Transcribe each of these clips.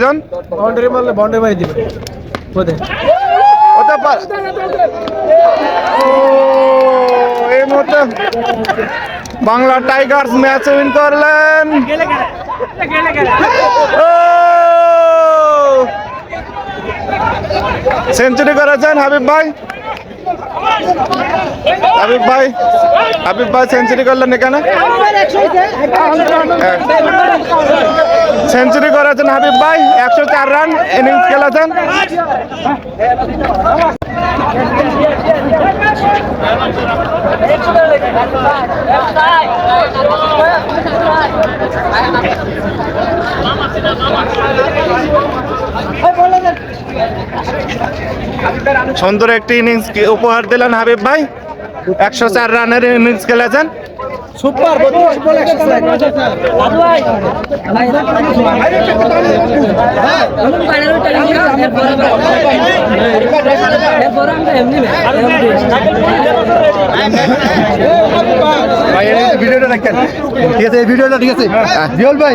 Boundary মারলে boundary মারি দিবে। বোধে। হতে পারে। এই মুহূর্তে বাংলা টাইগার্স ম্যাচ উইন করলেন। সেঞ্চুরি করেছেন হাবিব ভাই? হাবিব ভাই হাবিব ভাই সেঞ্চুরি করলেন এখানে? সেঞ্চুরি করেছেন হাবিব ভাই একশো চার রান ইনিংস খেলেছেন। সুন্দর একটি ইনিংস উপহার দিলেন হাবিব ভাই। একশো চার রানের ইনিংস খেলেছেন। সুপার বত্রিশ বল একশো ভিডিওটা দেখেন ঠিক আছে এই ভিডিওটা ঠিক আছে জিয়ল ভাই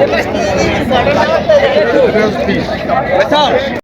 Let's go.